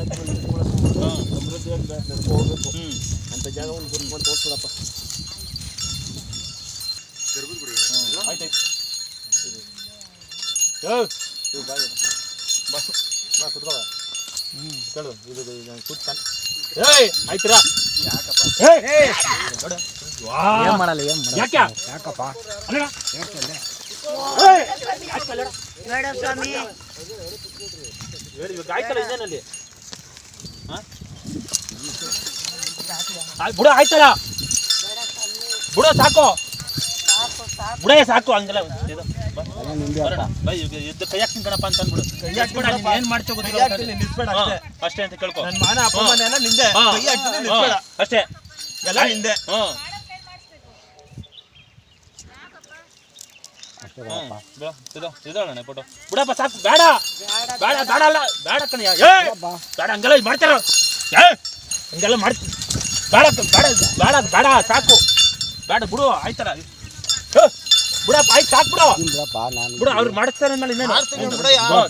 ಸಮೃದ್ಧಿಯಾಗಿ ಹೋಗ್ಬೇಕು ಹ್ಞೂ ಅಂತ ಜಾಗವನ್ನು ಗುರುಕೊಂಡು ತೋರಿಸ್ಬಿಡಪ್ಪ ಆಯ್ತಾಯ್ತು ಬಾ. ಬಾ ಬಾ ಕುತ್ಕೋ ಕೇಳು ಇದು ಕೂತ್ಕೊಂಡು ಏಯ್ ಆಯ್ತೀರಾ ಏಯ್ ವಾ ಏನ್ ಮಾಡಲ್ಲ ಏನ್ ಮಾಡಲ್ಲ ಯಾಕೆ ಯಾಕಪ್ಪ ಯಾಕೆ ಬೇಡ ಸ್ವಾಮಿ ಹೇಳಿ ಇವಾಗ ಆಯ್ತಲ್ಲ ಇದೇನಲ್ಲಿ ಹಾಂ ಬುಡ ಆಯ್ತಲ್ಲ? ಬುಡ ಸಾಕು. ಬುಡ ಸಾಕು ಹಂಗಲ್ಲ. ಎಲ್ಲ ಯುದ್ಧ ಕೈ ಹಾಕ್ತೀನಿ ಕಣಪ್ಪ ಅಂತ ಅಂದ್ಬಿಡು. ಏನ್ ಅಷ್ಟೇ. ಎಲ್ಲ ನಿಂದೆ ಅಂತ ಕೇಳ್ಕೊ. ನನ್ನ ಮಾನ ಅಪಮಾನ ಎಲ್ಲ ನಿಂದೆ ಹಾ, ಕೈ ಹಾಕ್ತೀನಿ ಹಾ, ನಿಲ್ಸ್ಬೇಡ ಅಷ್ಟೇ ಎಲ್ಲ ನಿಂದೆ ಫೋಟೋ ಬಿಡಪ್ಪ ಸಾಕು. ಬೇಡ. ಬೇಡ ಬೇಡ ಅಲ್ಲ. ಬೇಡ ಕಣಯ್ಯ ಏ! ಬಾ ಬೇಡ ಹಂಗೆಲ್ಲ ಇದು ಮಾಡ್ತಾರ? ಏ! ಹಂಗೆಲ್ಲ ಮಾಡ್ತಿ ಬೇಡ ಬೇಡ ಬೇಡ ಬೇಡ ಸಾಕು. ಬೇಡ ಬಿಡು ಆಯ್ತಾರ ಏ, ಬಿಡಪ್ಪ ಆಯ್ತು ಸಾಕು ಬಿಡು. ನೀನ್ ಬಿಡಪ್ಪ ನಾನು ಬಿಡು ಅವ್ರು ಮಾಡಿಸ್ತಾರೆ ಅಂದ್ಮೇಲೆ ಇನ್ನೇನು? ಮಾಡ್ತೀನಿ.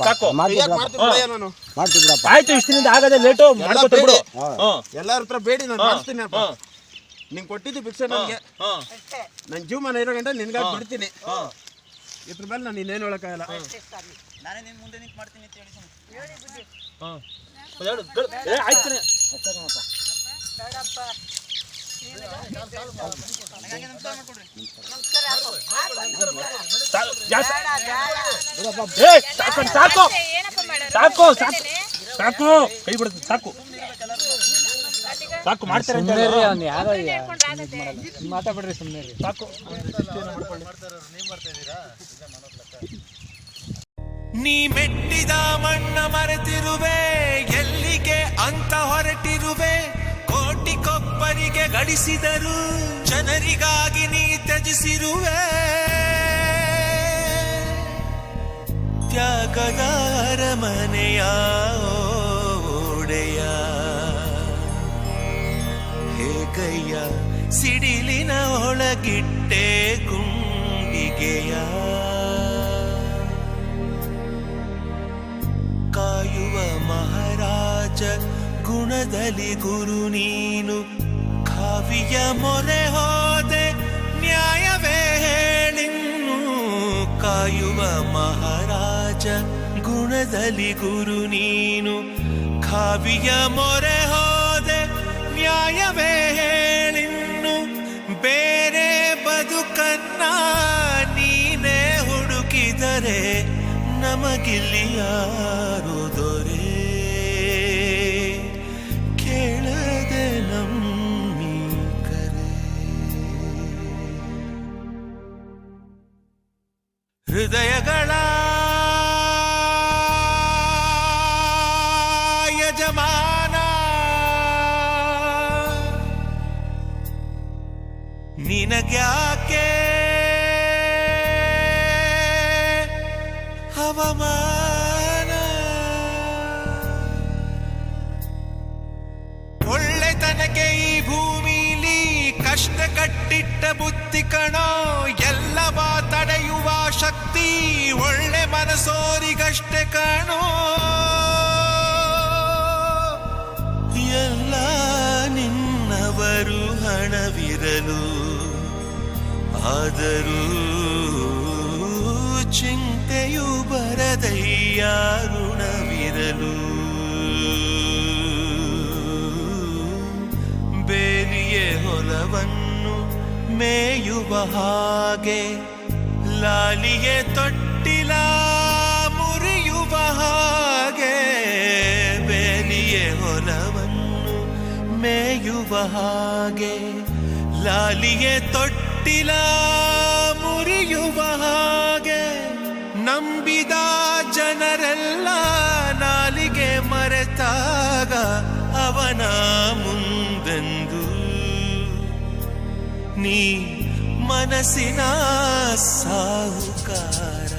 ಸಾಕು. ಮಾಡ್ತೀನಿ ಬಿಡಪ್ಪ ನಾನು. ಮಾಡ್ತೀವಿ ಬಿಡಪ್ಪ. ಆಯ್ತು ಇಷ್ಟಿನಿಂದ ಆಗದೆ ಲೇಟು ಮಾಡ್ಕೊತ ಬಿಡು. ಎಲ್ಲಾರ ಹತ್ರ ಬೇಡಿ ನಾನು ಅಪ್ಪ. ನಿಂಗೆ ಕೊಟ್ಟಿದ್ದು ಭಿಕ್ಷೆ ನನಗೆ. ಹಾ, ನನ್ನ ಜೀವಮಾನ ಇರೋ ಗಂಟೆ ನಿನ್ಗಾಗಿ ಬಿಡ್ತೀನಿ. ಇದ್ರ ಮೇಲೆ ನಾನು ಇನ್ನೇನು ಹೇಳಕ್ಕಾಗಲ್ಲ. ಹೇಳು, ಮುಂದೆ ಆಯ್ತು ಬೇಡ ಬೇಡ ಏ, ಸಾಕು ಸಾಕು. ಸಾಕು ಸಾಕು. ಕೈ ಬಿಡುತ್ತೆ ಸಾಕು. ಸಾಕು ಮಾಡ್ತಾರೆ ಅಂತ ಸುಮ್ಮನೆ. ಅವ್ನು ಯಾರೋ ಮಾತಾಡ್ಬಿಡ್ರಿ ಸುಮ್ಮನೆ ರೀ ಸಾಕು. ನೀ ಮೆಟ್ಟಿದ ಮಣ್ಣ ಮರೆತಿರುವೆ ಎಲ್ಲಿಗೆ ಅಂತ ಹೊರಟಿರುವೆ ಕೋಟಿ ಕೊಬ್ಬರಿಗೆ ಗಳಿಸಿದರು ಜನರಿಗಾಗಿ ನೀ ತ್ಯಜಿಸಿರುವೆ. ತ್ಯಾಗದ ಅರಮನೆಯ ಹೇಗಯ್ಯ ಸಿಡಿಲಿನ ಒಳಗಿಟ್ಟೆ ಗುಂಡಿಗೆಯ ಕಾಯುವ ಮಹಾರಾಜ ಗುಣದಲ್ಲಿ ಗುರು ನೀನು, ಕಾವಿಯ ಮೊರೆ ಹೋದೆ ನ್ಯಾಯವೇ ಹೇಳಿನ್ನು. ಕಾಯುವ ಮಹಾರಾಜ ಗುಣದಲ್ಲಿ ಗುರು ನೀನು, ಕಾವಿಯ ಮೊರೆ ನ್ಯಾಯವೇ ಹೇಳಿನ್ನು ಬೇರೆ ಬದುಕನ್ನ ನೀನೇ ಹುಡುಕಿದರೆ ನಮಗಿಲ್ಲಿ ಯಾರು ದೊರೆ? ಕೇಳದೆ ನಮ್ಮಿ ಕರೆ. ಹೃದಯಗಳ ನಿನಗ್ಯಾಕೆ? ಹವಾಮಾನ? ಒಳ್ಳೆತನಕ್ಕೆ ಈ ಭೂಮಿಲಿ ಕಷ್ಟ ಕಟ್ಟಿಟ್ಟ ಬುದ್ಧಿ ಕಣೋ ಎಲ್ಲವ ತಡೆಯುವ ಶಕ್ತಿ ಒಳ್ಳೆ ಮನಸೋರಿಗಷ್ಟೇ ಕಣೋ. ಆದರೂ ಚಿಂತೆಯು ಬರದಯ್ಯಾರುಣವಿರಲು ಬೇಲಿಯೇ ಹೊಲವನ್ನು ಮೇಯುವ ಹಾಗೆ ಲಾಲಿಗೆ ತೊಟ್ಟಿಲ ಮುರಿಯುವ ಹಾಗೆ, ಬೇಲಿಯೇ ಹೊಲವನ್ನು ಮೇಯುವ ಹಾಗೆ ಲಾಲಿಗೆ ತೊಟ್ಟಿಲ ಮುರಿಯುವ ಹಾಗೆ ನಂಬಿದ ಜನರೆಲ್ಲ ನಾಲಿಗೆ ಮರೆತಾಗ ಅವನ ಮುಂದೆಂದು. ನೀ ಮನಸ್ಸಿನ ಸಾಹುಕಾರ.